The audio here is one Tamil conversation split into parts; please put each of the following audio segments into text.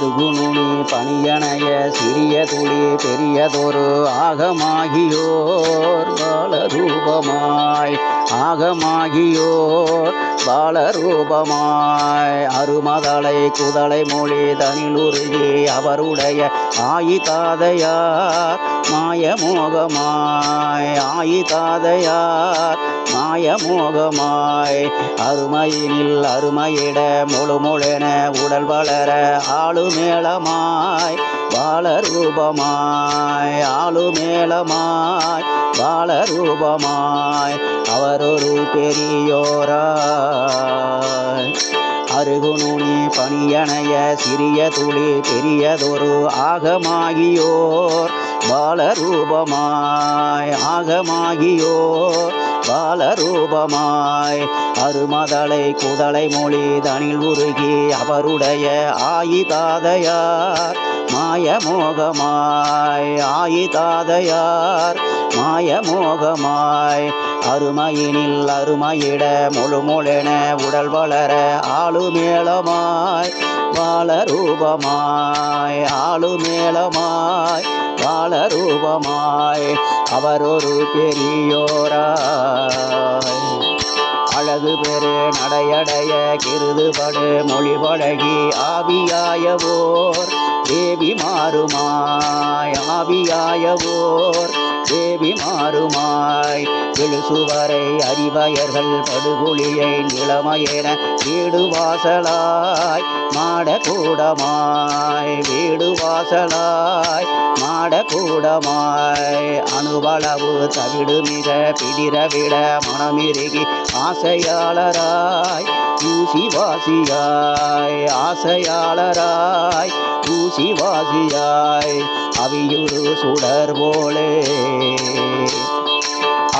அருகுநுனி பணியணைய சிறிய துளி பெரியதொரு ஆகமாகியோர் பாலரூபமாய் ஆகமாகியோர் பாலரூபமாய் அருமதலை குதலை மொழி தனிலுருகி அவருடைய ஆயிதாதையார் மாயமோகமாய் ஆயிதாதையார் மாயமோகமாய். அருமையினில் அருமையிட முழு முழென உடல் வளர ஆளுமேளமாய் பாலரூபமாய் ஆளுமேளமாய் பாலரூபமாய் அவரொரு பெரியோராய். அருகுணுனி பணியணைய சிறிய துளி பெரியதொரு ஆகமாகியோர். பாலரூபமாய் ஆகமாகியோர். பாலரூபமாய் அருமதலை குதலை மொழி தனில் உருகி அவருடைய ஆயிதாதையார். மாயமோகமாய் ஆயிதாதையார். மாயமோகமாய் அருமையினில் அருமையிட முழு முழென உடல் வளர ஆளுமேளமாய் வாழரூபமாய் ஆளுமேளமாய் பாலரூபமாய் அவரொரு பெரியோராய். அழகு பெரு நடையடைய கிருதுபடு மொழி பழகி ஆவியாயவோர் தேவி மாறுமாய் ஆவியாயவோர். தேவி மாறுமாய். எழுசுவரை அறிவயர்கள் படுகொழியை நிலமையென வீடு வாசலாய் மாடக்கூடமாய் வீடு வாசலாய் மாடக்கூடமாய் அணுவளவு தவிடு மிக பிடிர விட மனமிருகி ஆசையாளராய் ஊசி வாசியாய் ஆசையாளராய் ஊசி வாசியாய் அவியுரு சுடர் போலே.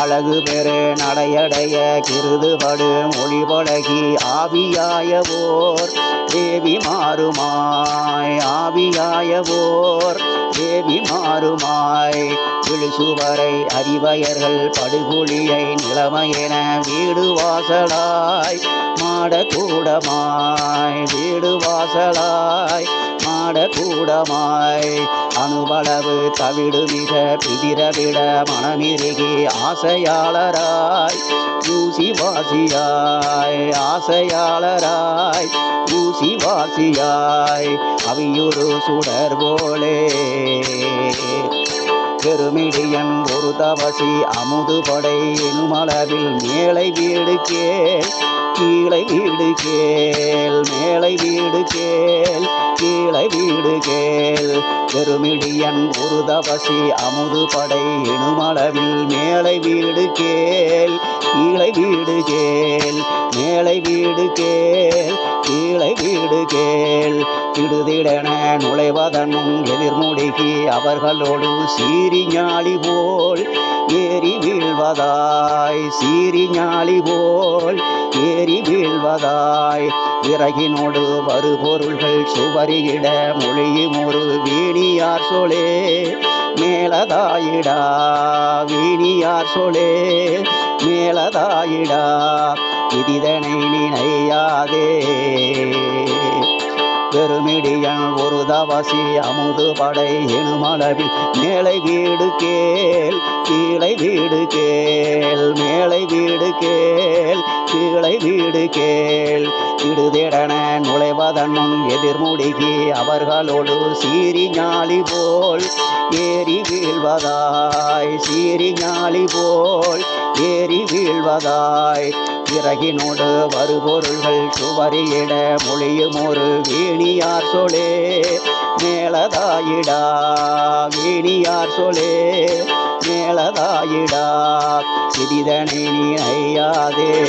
அழகு பெரு நடையடைய கிருதுபடு மொழி பழகி ஆவியாயவோர். தேவி மாறுமாய் ஆவியாயவோர். தேவி மாறுமாய் விழுசுவரை அறிவயர்கள் படுகொழியை நிலைமையென வீடு வாசலாய். மாடக்கூடமாய் வீடு வாசலாய். நாடகூடமாய் அணுவளவு தவிடு மிக பிதிரவிட மனமிருகி ஆசையாளராய் ஊசி வாசியாய் ஆசையாளராய் ஊசி வாசியாய் அவியுரு சுடர் போலே. பெருமிடியன் ஒரு தவசி அமுது படை எனுமளவில் மேலை வீடு கேள். கீழே வீடு கேள் மேலை வீடு கேள் கீழே வீடு கேள். பெருமிடியன் ஒரு தவசி அமுது படை எனுமளவில் மேலை வீடு கேள் கீழே வீடு கேள் மேலை வீடு கேள் கீழே வீடு கேள். திடுதிடென நுழைவதனும் எதிர்முடுகி அவர்களோடு சீரி ஞாழி போல் ஏறி வீழ்வதாய். சீரி ஞாழி போல் ஏறி வீழ்வதாய். விறகினோடு வருபொருள்கள் சுவரியிட மொழியும் ஒரு வீணியார் சொலே மேலதாயிடா. வீணியார் சொலே மேலதாயிடா. விதிதனை நினையாதே. பெருமிடியன் ஒரு தவசி அமுது படை எனுமளவில் மேலை வீடு கேள் கீழே வீடு கேள் மேலை வீடு கேள் கீழே வீடு கேள். இடுதிடன நுழைவதன் முன் எதிர்முடுகி அவர்களோடு சீரி ஞாலி போல் ஏறி வீழ்வதாய் சீரி ஞாலி போல் ஏறி வீழ்வதாய். இறகினோடு வருபொருள்கள் சுவரியிட மொழியும் ஒரு வீணியார் சொலே. மேலதாயிடா வீணியார் சொலே. மேலதாயிடா சிறிதனை நீ ஐயாதே.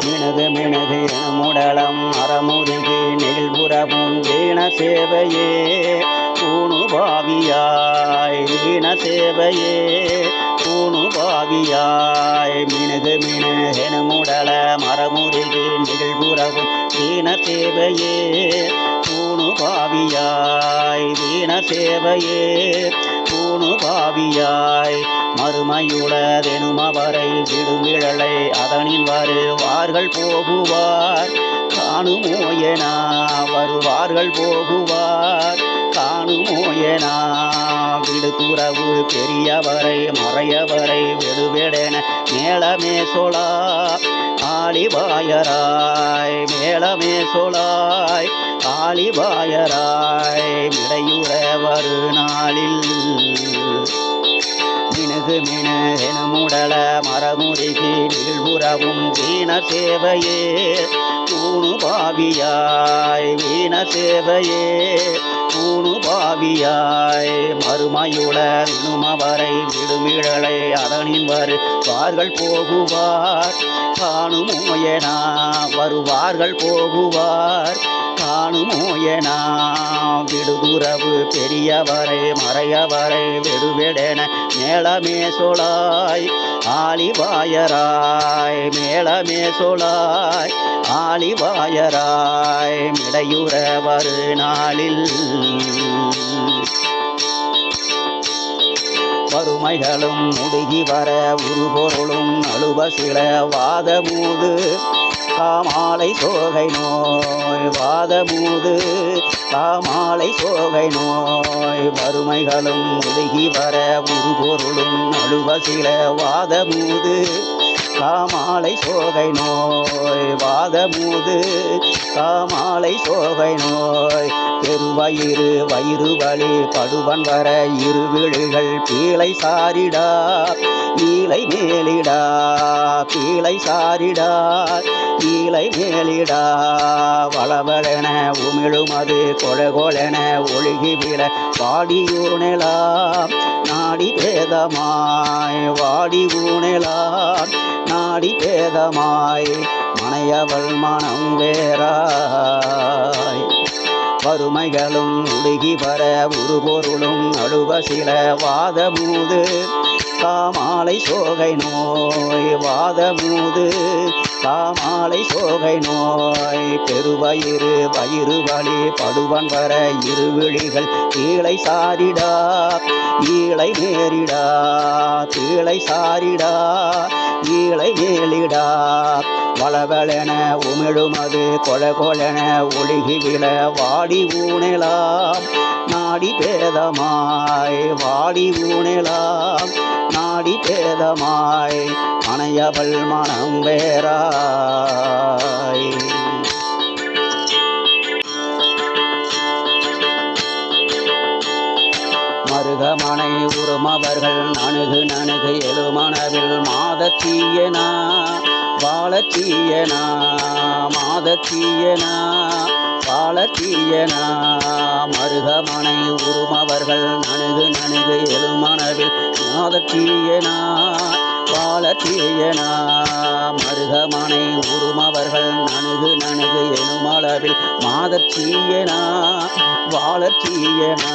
மினது மினது முடலம் அறமுருகி நெல்புறமும் வீண சேவையே. பூணு பாவியாய் வீண சேவையே. பூணு பாவியாய் மினுகு மினுகென முடல மரமுருகி நிகழ்புறவும் தீன சேவையே. பூணு பாவியாய் வீண சேவையே. பூணு பாவியாய் மறுமையுளதெனும் அவரை விடுமிழலை அதனின் வருவார்கள் போகுவார். காணுமோ என வருவார்கள் போகுவார். காணுமோயனா? விடுதுறவு பெரியவரை மறையவரை வெடுவெடென மேளமே சொலா ஆளிவாயராய் மேளமே சொலாய் ஆளிவாயராய் மிடையுற வரு நாளில் மினுகு மினு முடல மரமுருகி நிகழ்வுறவும் வீண சேவையே தூணு பாவியாய் வீண சேவையே. பூணு பாவியாய் மறுமையுடன் வினுமவரை விடுமிழலை அதனின் வரு வார்கள் போகுவார். காணும் உமையனா வருவார்கள் போகுவார். காணுமோயனா? விடுதுறவு பெரியவரை மறையவரை வெடுவெடென மேளமே சொலாய் ஆலிவாயராய் மேளமே சொலாய் ஆலிவாயராய் மிடையுற வரு நாளில். வறுமைகளும் முடுகி வர உருபொருளும் அழுவ சில வாதமூது காமாலை சோகை நோய் வாதமூது காமாலை சோகை நோய் வறுமைகளும் முடுகி வர உருபொருளும் நழுவ சில வாதமூது காமாலை சோகை நோய் வாதமூது காமாலை சோகை நோய். பெருவயிறு வயிறு வலி படுவன் வர இருவிழிகள் பீளை சாரிடா ஈலை மேலிடா பீலை சாரிடா ஈலை மேலிடா. வளவளென உமிழும் அது கொழகொழென ஒழுகி விட வாடியூனெலாம் நாடி பேதமாய் வாடி ஊனலாம் நாடி வேதமாய் மனையவள் மனம் வேறாய். வறுமைகளும் உடுகி வர ஒரு பொருளும் அழுவ சில வாதமூது காமாலை சோகை நோய் வாதமூது காமாலை சோகை நோய். பெருவயிறு வயிறு வழி படுவன் வர இருவிழிகள் கீழே சாரிடா. ஈழை நேரிடா கீழை சாரிடா ஈழை மேலிடா வளவளென உமிழும் அது கொழ கொழென ஒழுகி விழ வாடி ஊனலாம் நாடி பேதமாய் வாடி ஊனலாம் நாடி பேதமாய் அணையவள் மனம் வேறாய். மருகமனை உருமவர்கள் நணுகு நணுகு எழுமணவில் மாதத்தீயனா வாழத்தீயனா மாதத்தீயனா வாழத்தீயனா மருகமனை உருமவர்கள் நணுகு நணுகு எழுமணவில் மாதத்தீயனா வாழத்தீயனா மருகமனை உருமவர்கள் நணுகு நணுகு எனுமளவில் மாதச்சீயனா வாழச்சீயனா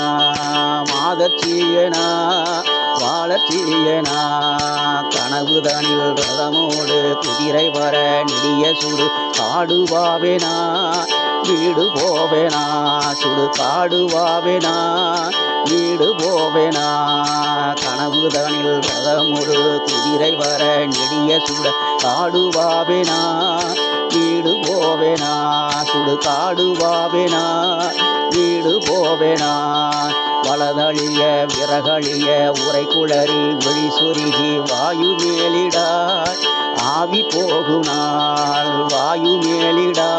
மாதச்சீயனா வாழச்சீயனா கனவு கனவுதனில் ரதமோடு குதிரை வர நெடிய சுடு காடுவாவேனா? வீடு போவேனா சுடு காடுவாவேனா வீடு போவேனா. கனவு கனவுதனில் ரதமோடு குதிரை வர நெடிய சுட காடுவாவேனா வீடு போவேனா சுடு காடுவாவேனா வீடு போவேனா. வலதழிய விறகழிய உரை குளறி ஒளி சொருகி வாயு மேலிடா ஆவி போகுநாள் வாயு மேலிடா.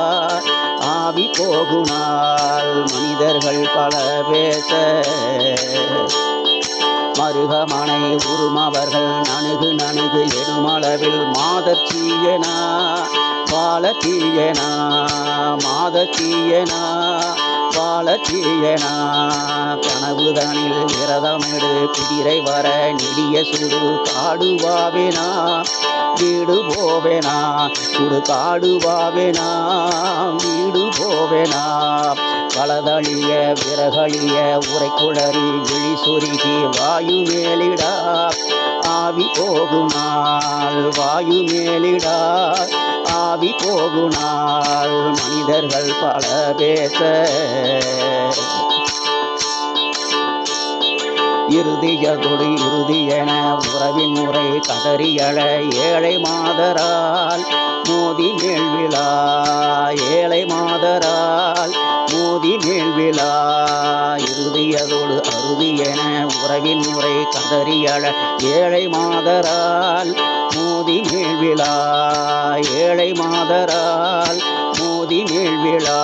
ஆவி போகுநாள் மனிதர்கள் பல பேச. மருகமனை உருமவர்கள் நணுகு நணுகு எனுமளவில் மாதத்தீயனா வாழத்தீயனா மாதத்தீயனா வாழத்தீயனா கனவுதனில் விரதமிடு குதிரை வர நெடிய சுடு காடுவாவினா வீடு போவேனா சுடு காடுவாவேனா வீடு போவேனா வலதழிய விறகழிய உரை குளறி விழி சுருகி வாயு மேலிடா ஆவி போகுநாள் வாயு மேலிடா ஆவி போகுநாள் மனிதர்கள் பல பேச. இறுதியதொடு இறுதியென உறவின் முறை கதறியழ ஏழை மாதரால் மோதி மேல்விழா ஏழை மாதரால் மோதி மேல்விழா. இறுதியதோடு அறுதி என உறவின் முறை கதறியழ ஏழை மாதரால் மோதி மேல்விழா ஏழை மாதரால் மோதி மேல்விழா.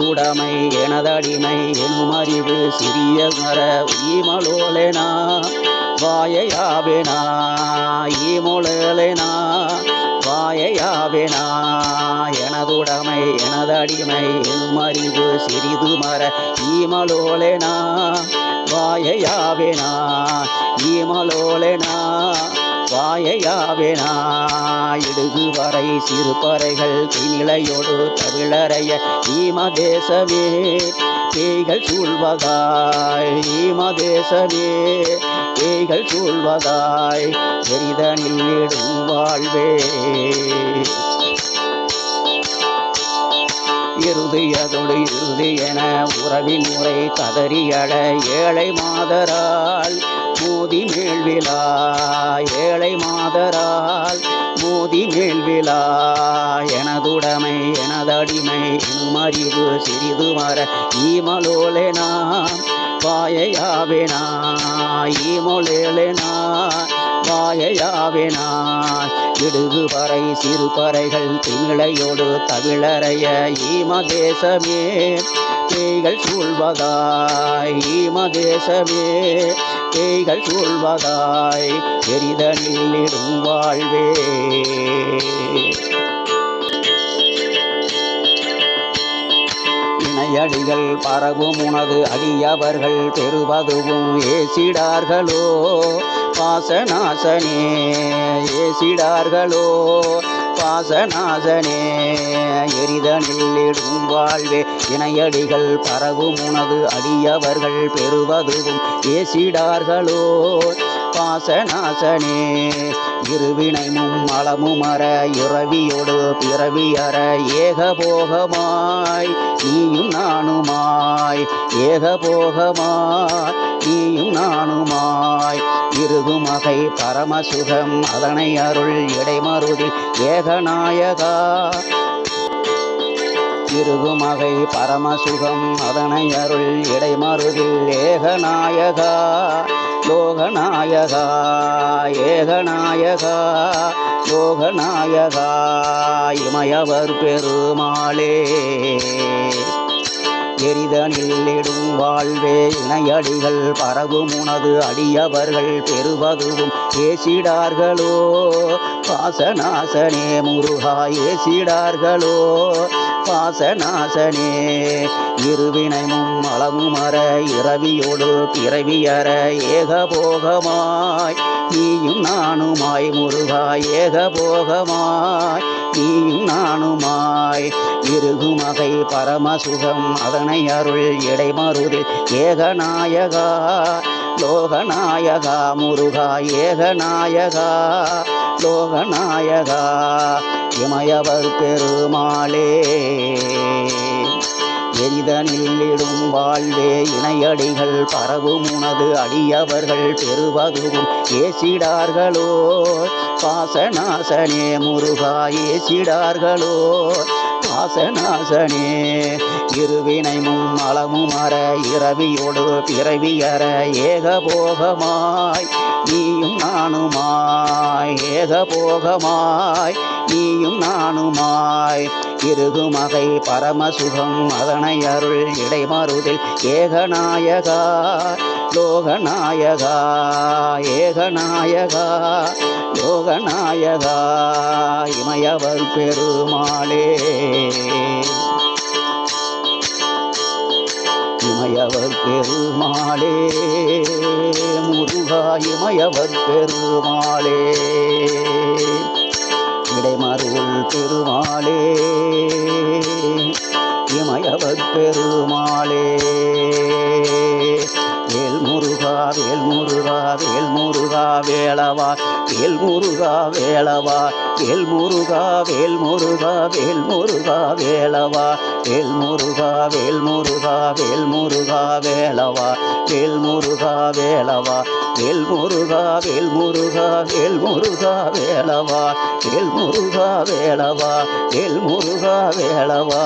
எனதுடைமை எனதடிமை எனும் அறிவு சிறிய மர ஈமலோலெனா வாயையாவேனா ஈமொழலேனா வாயையாவேனா எனதுடமை எனதடிமை எனும் அறிவு சிறிது மர ஈமலோலேனா வாயையாவேனா ஈமலோலேனா வாயையாவேனாயிடுகு வரை சிறுபறைகள் திணிலையோடு தவிழறைய ஈம பேய்கள் சூழ்வதாய் ஈமதேசமே. பேய்கள் சூழ்வதாய் எரிதனில் வாழ்வே. இறுதியதொடு இறுதி என உறவின் முறை கதறியழ ஏழை மாதரால் மோதி மேல்விழா ஏழை மாதரால் மோதி மேல்விழா எனதுடமை எனதடிமை எனும் அறிவு சிறிது மர ஈமலோலே நான் வாயையாவேனா ஈமொழேலெனா வாயையாவேனா இடுகு பறை சிறு பறைகள் திமிழையோடு தமிழறைய ஈம தேசமே பேய்கள் சூழ்வதாய் ஈம தேசமே பேய்கள் சூழ்வதாய் எரிதனில் இடும் வாழ்வே. அடிகள் பரவும் உனது அடியவர்கள் பெறுவதுவும் ஏசிடார்களோ? பாசநாசனே ஏசிடார்களோ? பாசநாசனே எரிதனில் இடும் வாழ்வே இணையடிகள் பரவும் உனது அடியவர்கள் பெறுவதுவும் ஏசிடார்களோ? பாசநாசனே. இருவினைமும் மலமும் அற இரவியோடு பிறவியற ஏகபோகமாய் நீயும் நானுமாய். ஏகபோகமாய் நீயும் நானுமாய். இருகுமகை பரமசுகம் அதனை அருள் இடைமருதி ஏகநாயகா. இருகுமகை பரமசுகம் அதனை அருள் இடைமருதில் ஏகநாயகா. லோகநாயகா ஏகநாயகா லோகநாயகா இமயவர் பெருமாளே. எரிதனில்லிடும் வாழ்வே இணையடிகள் பரவும் உனது அடியவர்கள் பெறுவதுவும் ஏசிடார்களோ? பாசநாசனே முருகா ஏசிடார்களோ? பாசநாசனே. இருவினைமும் அளவும் அற இரவியோடு பிறவியற ஏகபோகமாய். நீயும் நானுமாய் முருகா ஏகபோகமாய். நீயும் நானுமாய். இருகுமகை பரமசுகம் அதனை அருள் இடைமருதில் ஏகநாயகா. லோகநாயகா முருகா ஏகநாயகா லோகநாயகா இமயவர் பெருமாளே. எரிதனில்லிடும் வாழ்வே இணையடிகள் பரவும் உனது அடியவர்கள் பெறுவதுவும் ஏசிடார்களோ. பாசநாசனே முருகா ஏசிடார்களோ. பாசநாசனே இருவினைமும் அளமும் அற இரவியோடு பிறவியற ஏகபோகமாய் நீயும் நானுமாய். ஏகபோகமாய் நீயும் நானுமாய். இருகுமகை பரமசுகம் அதனை அருள் இடைமருதில் ஏகநாயகா. லோகநாயகா ஏகநாயகா லோகநாயகா இமயவர் பெருமாளே. இமயவர் பெருமாளே முருகா இமயவர் பெருமாளே. இடைமருள் பெருமாளே இமயவர் பெருமாளே. முருகா வேல் முருகா வேல் முருகா வேளவா வேல் முருகா வேளவா வேல் முருகா வேல் முருகா வேல் முருகா வேளவா வேல் முருகா வேல் முருகா வேல் முருகா வேளவா வேல் முருகா வேளவா வேல் முருகா வேல் முருகா வேல் முருகா வேளவா வேல் முருகா வேளவா வேல் முருகா வேலவா